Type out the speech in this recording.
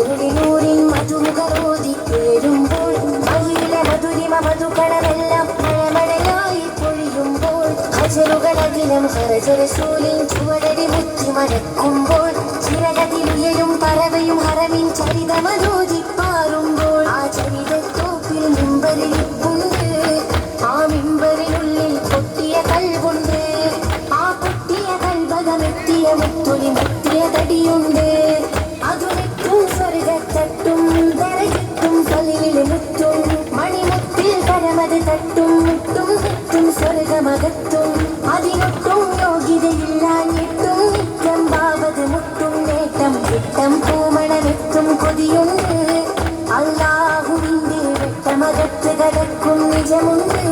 ഇരുളിനൂരിൻ മധുമുഖരോതി കേഴുമ്പോൾ മഹിള മധുരിമ മധുകളമെല്ലാം മഴമഴയായി പൊഴിയുമ്പോൾ ഹജറുകളകിലും ഹരജരസൂലിൻ ചുവടടി മുറ്റി മരക്കുമ്പോൾ ചിറകതിലുയരും പറവയും ഹറമിൻ ചരിതമനോദി പാറുമ്പോൾ ആ ചരിതത്തോപ്പിൽ മിമ്പറിലിപ്പുണ്ട് ആ മിമ്പറിനുള്ളിൽ പൊട്ടിയ കൽവുണ്ട്. ആ പൊട്ടിയ കൽവകമെത്തിയ മുത്തൊലി മുത്തിയ തടിയുണ്ട്. പള്ളിയിലെ മുത്തും മണിമുത്തിൽ കരമത് തട്ടും മുട്ടും തെറ്റും സ്വർഗമകത്തും. അതിനൊട്ടും യോഗ്യതയില്ലാഞ്ഞിട്ടും നിത്യം ഭാവത് മുട്ടും നേട്ടം കിട്ടം പൂമണമെത്തും കൊതിയുണ്ട്. അല്ലാഹുവിന്റെ വെട്ടമകത്ത് കടക്കും നിജമുണ്ട്.